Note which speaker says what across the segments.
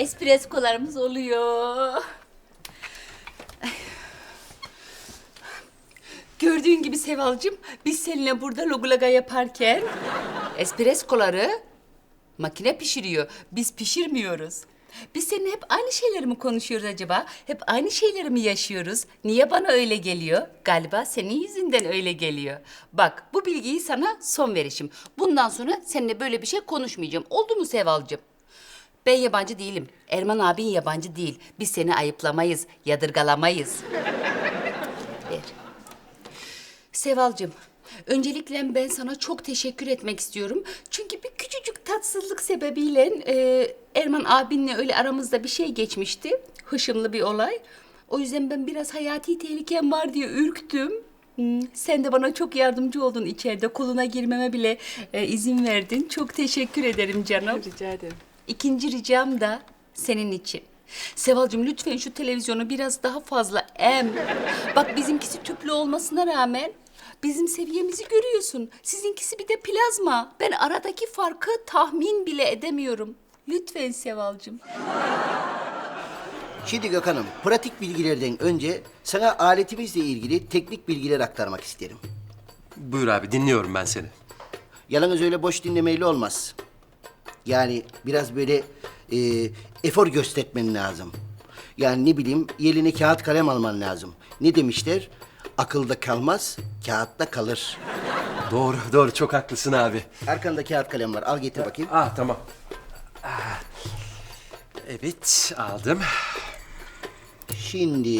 Speaker 1: espressolarımız oluyor. Gördüğün gibi Sevalcığım, biz seninle burada logulaga yaparken espressoları makine pişiriyor. Biz pişirmiyoruz. Biz seninle hep aynı şeyleri mi konuşuyoruz acaba? Hep aynı şeyleri mi yaşıyoruz? Niye bana öyle geliyor? Galiba senin yüzünden öyle geliyor. Bak bu bilgiyi sana son verişim. Bundan sonra seninle böyle bir şey konuşmayacağım. Oldu mu Sevalcığım? Ben yabancı değilim. Erman abin yabancı değil. Biz seni ayıplamayız, yadırgalamayız. Ver. Sevalcığım, öncelikle ben sana çok teşekkür etmek istiyorum. Çünkü bir küçücük tatsızlık sebebiyle e, Erman abinle öyle aramızda bir şey geçmişti. Hışımlı bir olay. O yüzden ben biraz hayati tehlikem var diye ürktüm. Sen de bana çok yardımcı oldun içeride. Koluna girmeme bile e, izin verdin. Çok teşekkür ederim canım.
Speaker 2: Rica ederim.
Speaker 1: İkinci ricam da senin için. Sevalcığım lütfen şu televizyonu biraz daha fazla em. Bak bizimkisi tüplü olmasına rağmen bizim seviyemizi görüyorsun. Sizinkisi bir de plazma. Ben aradaki farkı tahmin bile edemiyorum. Lütfen Sevalcığım.
Speaker 3: Şimdi Gökhan'ım, pratik bilgilerden önce sana aletimizle ilgili teknik bilgiler aktarmak isterim.
Speaker 4: Buyur abi dinliyorum ben seni.
Speaker 3: Yalnız öyle boş dinlemeyle olmaz. Yani biraz böyle e, efor göstermen lazım. Yani ne bileyim, eline kağıt kalem alman lazım. Ne demişler? Akılda kalmaz, kağıtta kalır.
Speaker 4: Doğru doğru çok haklısın abi.
Speaker 3: Arkanda kağıt kalem var, al getir bakayım.
Speaker 4: Ah tamam. Ah. Evet aldım.
Speaker 3: Şimdi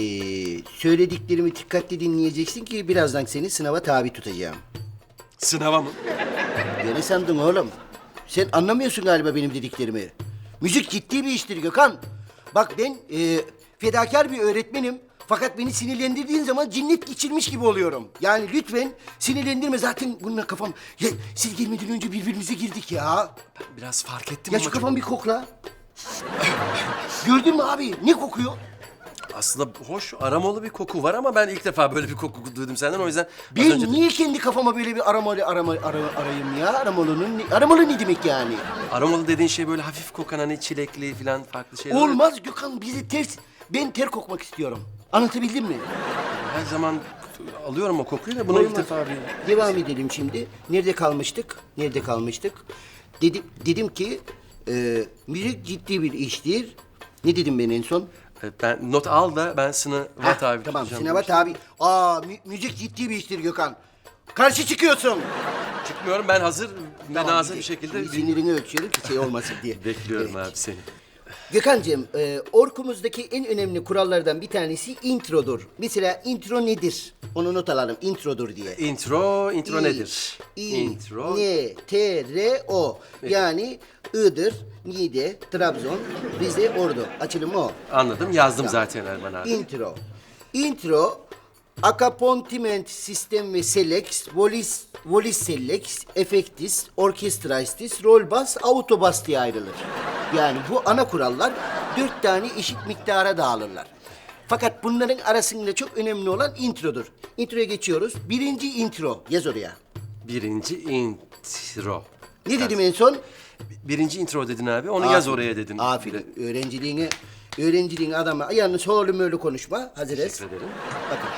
Speaker 3: söylediklerimi dikkatli dinleyeceksin ki birazdan seni sınava tabi tutacağım.
Speaker 4: Sınava mı?
Speaker 3: Ne sandın oğlum? Sen anlamıyorsun galiba benim dediklerimi. Müzik ciddi bir iştir Gökhan. Bak ben e, fedakar bir öğretmenim. Fakat beni sinirlendirdiğin zaman cinnet geçirmiş gibi oluyorum. Yani lütfen sinirlendirme. Zaten bununla kafam... Ya, siz gelmeden önce birbirimize girdik ya.
Speaker 4: Biraz fark ettim
Speaker 3: Ya
Speaker 4: ama
Speaker 3: şu kafamı bir kokla. Gördün mü abi? Ne kokuyor?
Speaker 4: Aslında hoş aromalı bir koku var ama ben ilk defa böyle bir koku duydum senden o yüzden az
Speaker 3: Ben
Speaker 4: önce
Speaker 3: niye kendi kafama böyle bir aramalı arama, ara, arayayım ya? Aramalının ne, aramalı ne demek yani?
Speaker 4: aromalı dediğin şey böyle hafif kokan hani çilekli falan farklı şeyler.
Speaker 3: Olmaz Gökhan bizi ters. Ben ter kokmak istiyorum. Anlatabildim mi?
Speaker 4: Her zaman alıyorum o kokuyu da bunu ilk
Speaker 3: Olmaz.
Speaker 4: defa bir
Speaker 3: Devam edelim şimdi. Nerede kalmıştık? Nerede kalmıştık? Dedim, dedim ki e, müzik ciddi bir iştir. Ne dedim ben en son?
Speaker 4: E, ben not al da ben sınava
Speaker 3: Hah,
Speaker 4: tabi
Speaker 3: Tamam
Speaker 4: tutacağım demiştim.
Speaker 3: tabi. Aa mü- müzik ciddi bir iştir Gökhan. Karşı çıkıyorsun.
Speaker 4: Çıkmıyorum ben hazır ve nazır
Speaker 3: bir-
Speaker 4: şekilde
Speaker 3: bir sinirini ölçüyorum ki şey olmasın diye.
Speaker 4: bekliyorum abi seni.
Speaker 3: Gökhan'cığım, e, Orkum'uzdaki en önemli kurallardan bir tanesi introdur. Mesela intro nedir? Onu not alalım, introdur diye.
Speaker 4: Intro, intro nedir?
Speaker 3: İ,
Speaker 4: intro.
Speaker 3: N, T, R, O. Yani Iğdır, Niğde, Trabzon, Rize, Ordu. Açılımı o.
Speaker 4: Anladım yazdım zaten Erman abi.
Speaker 3: Intro. Intro, accompaniment system ve select, voice, voice select, effectis, orchestraistis, roll bass, auto bass diye ayrılır. Yani bu ana kurallar dört tane eşit miktara dağılırlar. Fakat bunların arasında çok önemli olan introdur. Introya geçiyoruz. Birinci intro. Yaz oraya.
Speaker 4: Birinci intro.
Speaker 3: Ne dedim en son?
Speaker 4: Birinci intro dedin abi. Onu yaz oraya dedim.
Speaker 3: Aferin. Öğrenciliğine, öğrenciliğine adama. Yalnız oğlum öyle konuşma. Hazırız.
Speaker 4: Teşekkür ederim.
Speaker 3: Bakın.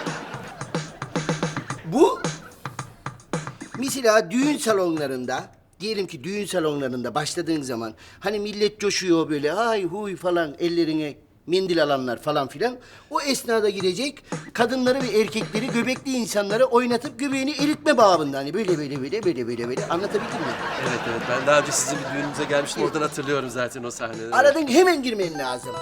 Speaker 3: Bu mesela düğün salonlarında diyelim ki düğün salonlarında başladığın zaman hani millet coşuyor böyle hay huy falan ellerine mendil alanlar falan filan. O esnada girecek kadınları ve erkekleri göbekli insanları oynatıp göbeğini eritme babında hani böyle böyle böyle böyle böyle böyle anlatabildim mi?
Speaker 4: Evet evet ben daha önce sizin bir düğününüze gelmiştim. Oradan hatırlıyorum zaten o sahneleri.
Speaker 3: Aradın hemen girmen lazım.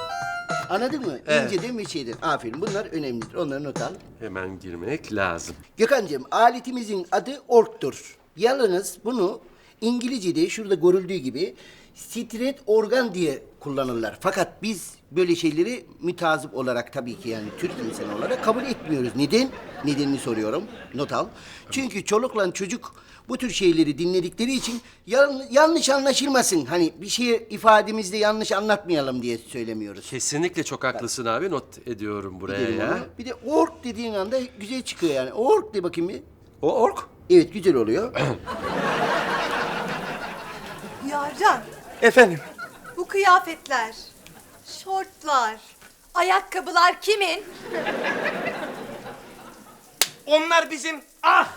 Speaker 3: Anladın mı?
Speaker 4: Evet.
Speaker 3: İnceden ve şeyden. Aferin bunlar önemlidir. Onları not al.
Speaker 4: Hemen girmek lazım.
Speaker 3: Gökhan'cığım aletimizin adı orktur. Yalnız bunu İngilizce'de şurada görüldüğü gibi stret organ diye kullanırlar. Fakat biz böyle şeyleri mütazip olarak tabii ki yani Türk insanı olarak kabul etmiyoruz. Neden? Nedenini soruyorum. Not al. Çünkü çolukla çocuk bu tür şeyleri dinledikleri için yan- yanlış anlaşılmasın. Hani bir şeyi ifademizde yanlış anlatmayalım diye söylemiyoruz.
Speaker 4: Kesinlikle çok haklısın abi. Not ediyorum buraya
Speaker 3: Dedim
Speaker 4: ya.
Speaker 3: Bir de ork dediğin anda güzel çıkıyor yani. Ork de bakayım bir.
Speaker 4: O ork.
Speaker 3: Evet güzel oluyor.
Speaker 5: Yarcan,
Speaker 6: Efendim,
Speaker 5: kıyafetler
Speaker 2: Şortlar, ayakkabılar kimin?
Speaker 5: Onlar bizim ah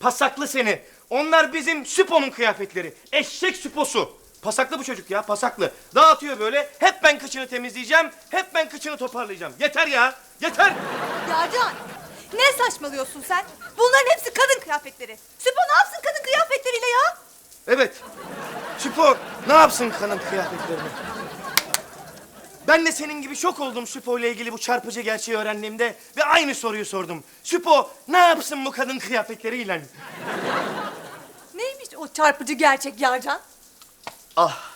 Speaker 5: pasaklı seni. Onlar bizim süponun kıyafetleri. Eşek süposu. Pasaklı bu çocuk ya pasaklı. Dağıtıyor böyle. Hep ben kıçını temizleyeceğim. Hep ben kıçını toparlayacağım. Yeter ya. Yeter.
Speaker 2: Yarcan, ne saçmalıyorsun sen? Bunların hepsi kadın kıyafetleri. Süpo ne yapsın kadın kıyafetleriyle ya?
Speaker 5: Evet. Süpo ne yapsın kanım kıyafetlerini? Ben de senin gibi şok oldum Süpo ile ilgili bu çarpıcı gerçeği öğrendiğimde ve aynı soruyu sordum. Süpo ne yapsın bu kadın kıyafetleriyle?
Speaker 2: Neymiş o çarpıcı gerçek Yarcan?
Speaker 5: Ah.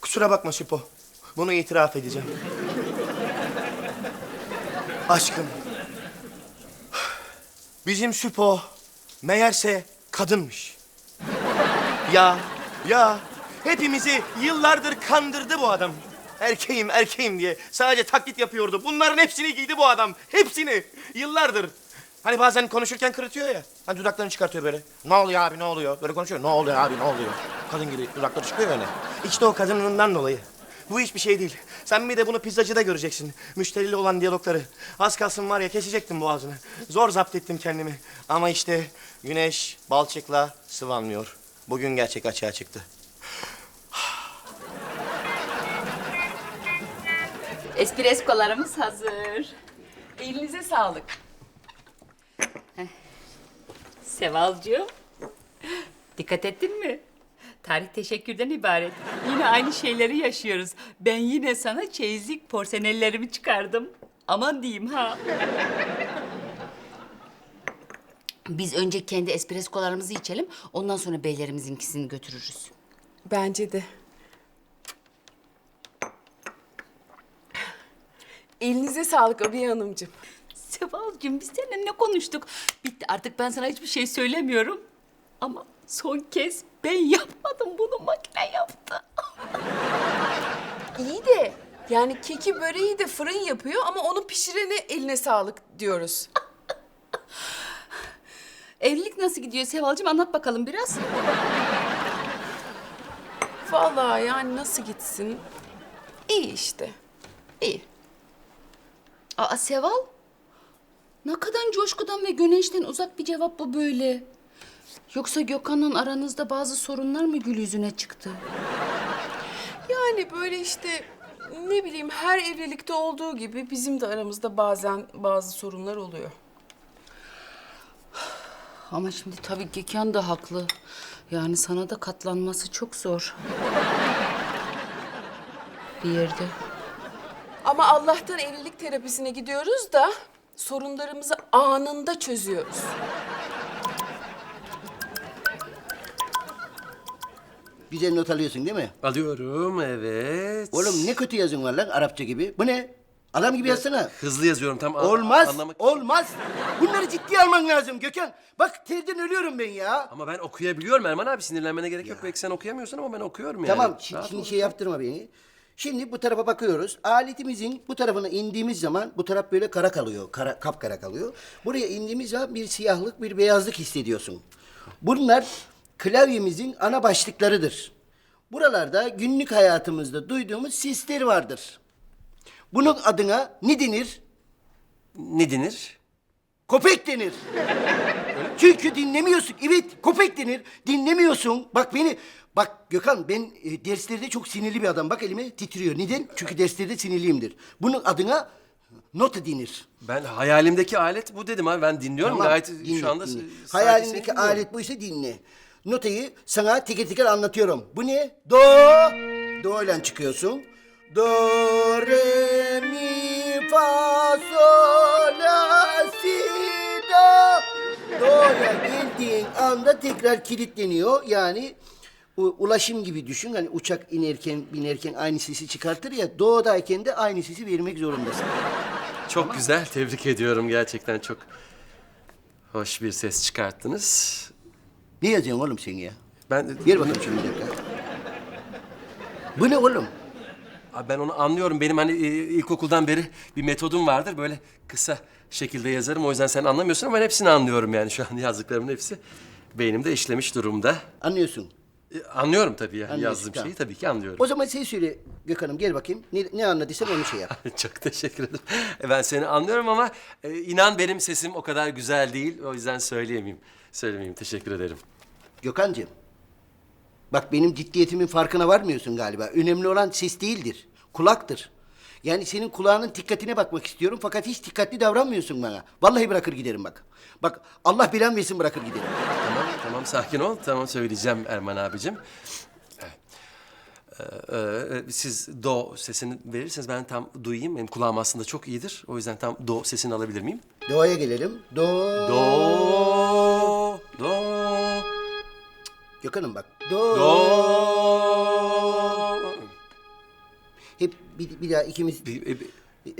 Speaker 5: Kusura bakma Süpo. Bunu itiraf edeceğim. Aşkım. Bizim Süpo meğerse kadınmış. Ya, ya. Hepimizi yıllardır kandırdı bu adam. Erkeğim, erkeğim diye sadece taklit yapıyordu. Bunların hepsini giydi bu adam. Hepsini. Yıllardır. Hani bazen konuşurken kırıtıyor ya. Hani dudaklarını çıkartıyor böyle. Ne oluyor abi ne oluyor? Böyle konuşuyor. Ne oluyor abi ne oluyor? Kadın gibi dudakları çıkıyor öyle. İşte o kadınlığından dolayı. Bu hiçbir şey değil. Sen bir de bunu pizzacıda göreceksin. Müşteriyle olan diyalogları. Az kalsın var ya kesecektim boğazını. Zor zapt ettim kendimi. Ama işte güneş balçıkla sıvanmıyor. Bugün gerçek açığa çıktı.
Speaker 1: Espressolarımız hazır. Elinize sağlık. Sevalcığım. Dikkat ettin mi? Tarih teşekkürden ibaret. Yine aynı şeyleri yaşıyoruz. Ben yine sana çeyizlik porsenellerimi çıkardım. Aman diyeyim ha. Biz önce kendi espressolarımızı içelim. Ondan sonra beylerimizinkisini götürürüz.
Speaker 6: Bence de. Elinize sağlık Abiye Hanımcığım.
Speaker 1: Sevalcığım biz seninle ne konuştuk? Bitti artık ben sana hiçbir şey söylemiyorum. Ama son kez ben yapmadım bunu makine yaptı.
Speaker 6: İyi de yani keki böreği de fırın yapıyor ama onu pişirene eline sağlık diyoruz.
Speaker 1: Evlilik nasıl gidiyor Sevalcığım anlat bakalım biraz.
Speaker 6: Vallahi yani nasıl gitsin? İyi işte. İyi.
Speaker 1: Aa Seval. Ne kadar coşkudan ve güneşten uzak bir cevap bu böyle. Yoksa Gökhan'la aranızda bazı sorunlar mı gül yüzüne çıktı?
Speaker 6: Yani böyle işte ne bileyim her evlilikte olduğu gibi bizim de aramızda bazen bazı sorunlar oluyor.
Speaker 1: Ama şimdi tabii Gökhan da haklı. Yani sana da katlanması çok zor. Bir yerde.
Speaker 6: Ama Allah'tan evlilik terapisine gidiyoruz da sorunlarımızı anında çözüyoruz.
Speaker 3: Bize not alıyorsun değil mi?
Speaker 4: Alıyorum evet.
Speaker 3: Oğlum ne kötü yazın var lan Arapça gibi. Bu ne? Adam gibi yazsana.
Speaker 4: Hızlı yazıyorum tam a-
Speaker 3: Olmaz,
Speaker 4: anlamak için.
Speaker 3: olmaz. Bunları ciddiye alman lazım Gökhan. Bak terden ölüyorum ben ya.
Speaker 4: Ama ben okuyabiliyorum Erman abi sinirlenmene gerek yok. Belki sen okuyamıyorsun ama ben okuyorum yani.
Speaker 3: Tamam, şi-
Speaker 4: Rahat
Speaker 3: şimdi
Speaker 4: ol.
Speaker 3: şey yaptırma beni. Şimdi bu tarafa bakıyoruz. Aletimizin bu tarafına indiğimiz zaman bu taraf böyle kara kalıyor. Kara, kapkara kalıyor. Buraya indiğimiz zaman bir siyahlık, bir beyazlık hissediyorsun. Bunlar klavyemizin ana başlıklarıdır. Buralarda günlük hayatımızda duyduğumuz sesler vardır. Bunun adına ne denir?
Speaker 4: Ne denir?
Speaker 3: Köpek denir. Çünkü dinlemiyorsun. Evet, köpek denir. Dinlemiyorsun. Bak beni, bak Gökhan ben e, derslerde çok sinirli bir adam. Bak elime titriyor. Neden? Çünkü derslerde sinirliyimdir. Bunun adına nota denir.
Speaker 4: Ben hayalimdeki alet bu dedim abi. Ben dinliyorum
Speaker 3: Tamam,
Speaker 4: gayet
Speaker 3: dinle,
Speaker 4: şu anda.
Speaker 3: dinle.
Speaker 4: sadece
Speaker 3: Hayalindeki
Speaker 4: seni
Speaker 3: alet buysa dinle. Notayı sana teker teker anlatıyorum. Bu ne? Do. Do ile çıkıyorsun. Do, re, mi, fa, sol, la, si, do. Do'ya geldiğin anda tekrar kilitleniyor. Yani u- ulaşım gibi düşün. Hani uçak inerken, binerken aynı sesi çıkartır ya. Do'dayken de aynı sesi vermek zorundasın.
Speaker 4: Çok güzel. Tebrik ediyorum gerçekten çok. Hoş bir ses çıkarttınız.
Speaker 3: Ne yazıyorsun oğlum sen ya?
Speaker 4: Ben
Speaker 3: Ver bakalım şunu bir dakika. Bu ne oğlum?
Speaker 4: Abi ben onu anlıyorum. Benim hani e, ilkokuldan beri bir metodum vardır. Böyle kısa şekilde yazarım. O yüzden sen anlamıyorsun ama ben hepsini anlıyorum yani. Şu an yazdıklarımın hepsi beynimde işlemiş durumda.
Speaker 3: Anlıyorsun.
Speaker 4: E, Anlıyorum tabii yani
Speaker 3: Anlıyorsun,
Speaker 4: yazdığım
Speaker 3: tamam.
Speaker 4: şeyi tabii ki anlıyorum.
Speaker 3: O zaman sen söyle Gökhan'ım gel bakayım. Ne, ne anladıysan onu şey yap.
Speaker 4: Çok teşekkür ederim. E, Ben seni anlıyorum ama e, inan benim sesim o kadar güzel değil. O yüzden söyleyemeyeyim. Söylemeyeyim. Teşekkür ederim.
Speaker 3: Gökhan'cığım. Bak benim ciddiyetimin farkına varmıyorsun galiba. Önemli olan ses değildir. Kulaktır. Yani senin kulağının dikkatine bakmak istiyorum fakat hiç dikkatli davranmıyorsun bana. Vallahi bırakır giderim bak. Bak Allah bilen versin bırakır giderim.
Speaker 4: Tamam, tamam sakin ol. Tamam söyleyeceğim Erman abicim. Ee, e, siz do sesini verirseniz ben tam duyayım. Benim kulağım aslında çok iyidir. O yüzden tam do sesini alabilir miyim?
Speaker 3: Doğa'ya gelelim. Do.
Speaker 4: Do,
Speaker 3: Gökhan'ım bak. Do.
Speaker 4: do.
Speaker 3: Hep bir, bir daha ikimiz
Speaker 4: Bir- bir-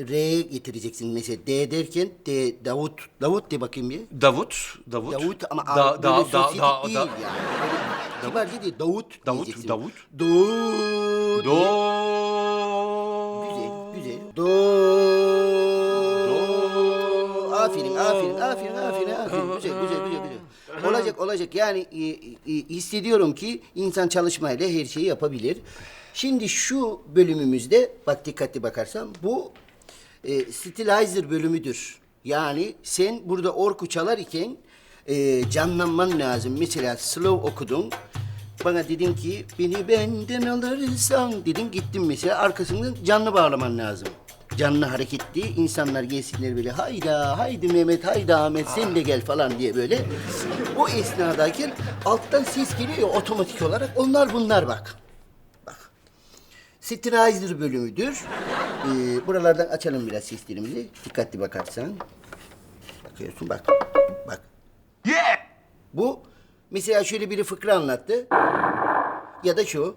Speaker 3: R'ye getireceksin mesela. D derken D Davut. Davut de bakayım bir.
Speaker 4: Davut, Davut.
Speaker 3: Davut ama
Speaker 4: da,
Speaker 3: da,
Speaker 4: da, da, da,
Speaker 3: değil
Speaker 4: da,
Speaker 3: yani. Böyle kibarca değil. Davut,
Speaker 4: Davut,
Speaker 3: diyeceksin.
Speaker 4: Davut.
Speaker 3: Davut. Olacak. Yani e, e, hissediyorum ki insan çalışmayla her şeyi yapabilir. Şimdi şu bölümümüzde, bak dikkatli bakarsam, bu e, stilizer bölümüdür. Yani sen burada orku çalar iken e, canlanman lazım. Mesela slow okudun. Bana dedin ki beni benden alırsan dedin gittin mesela arkasından canlı bağlaman lazım. Canlı hareketli insanlar gelsinler böyle hayda haydi Mehmet haydi Ahmet sen de gel falan diye böyle. O esnadayken alttan ses geliyor ya otomatik olarak onlar bunlar bak. Bak. Sterilizer bölümüdür. Ee, buralardan açalım biraz seslerimizi. Dikkatli bakarsan. Bakıyorsun bak. Bak. Bu mesela şöyle biri fıkra anlattı. Ya da şu.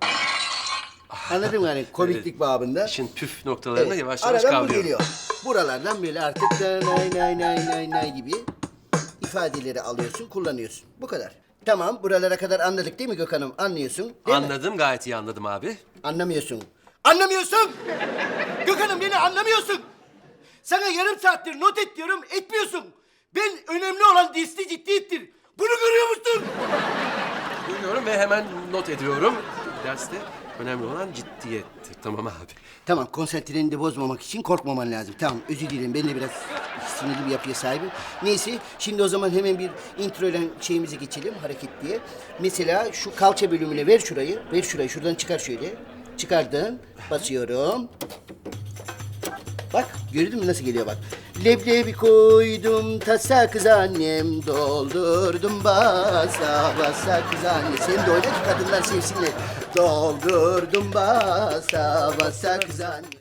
Speaker 3: Anladın mı hani komiklik babında?
Speaker 4: İşin püf noktalarını
Speaker 3: Evet,
Speaker 4: yavaş yavaş
Speaker 3: Aradan bu
Speaker 4: kavruyorum.
Speaker 3: geliyor. Buralardan böyle artık da nay nay nay nay nay gibi ifadeleri alıyorsun, kullanıyorsun. Bu kadar. Tamam, buralara kadar anladık değil mi Gökhan'ım? Anlıyorsun, değil mi?
Speaker 4: Anladım, gayet iyi anladım abi.
Speaker 3: Anlamıyorsun. Anlamıyorsun! Gökhan'ım beni anlamıyorsun! Sana yarım saattir not et diyorum, etmiyorsun. Ben önemli olan desti ciddiyettir. Bunu görüyor musun?
Speaker 4: Duyuyorum ve hemen not ediyorum. Derste önemli olan ciddiyettir. Tamam abi.
Speaker 3: Tamam, konsantreni de bozmamak için korkmaman lazım. Tamam, özür dilerim. Ben de biraz sinirli bir yapıya sahibim. Neyse, şimdi o zaman hemen bir intro ile şeyimize geçelim, hareket diye. Mesela şu kalça bölümüne ver şurayı. Ver şurayı, şuradan çıkar şöyle. Çıkardın, basıyorum. Bak, gördün mü nasıl geliyor bak. Leblebi koydum tasa kız annem doldurdum basa basa kız anne. Sen de oyna ki kadınlar sevsinler. Doldurdum basa basa kız anne.